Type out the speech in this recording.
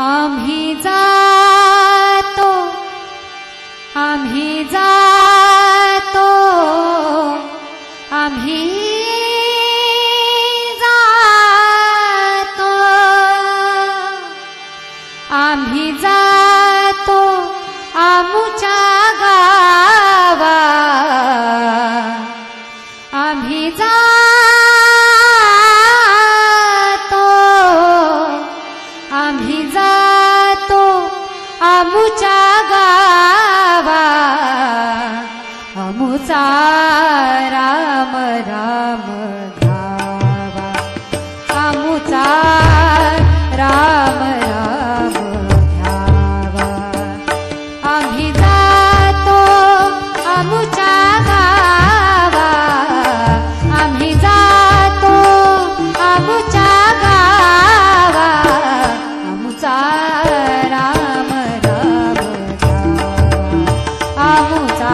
आम्ही जातो आम्ही जातो आम्ही जातो. आम्ही जातो आमुच्या गावा आम्ही जा आम्ही जातो आमुच्या गावा अमुचा राम राम राम आमुचा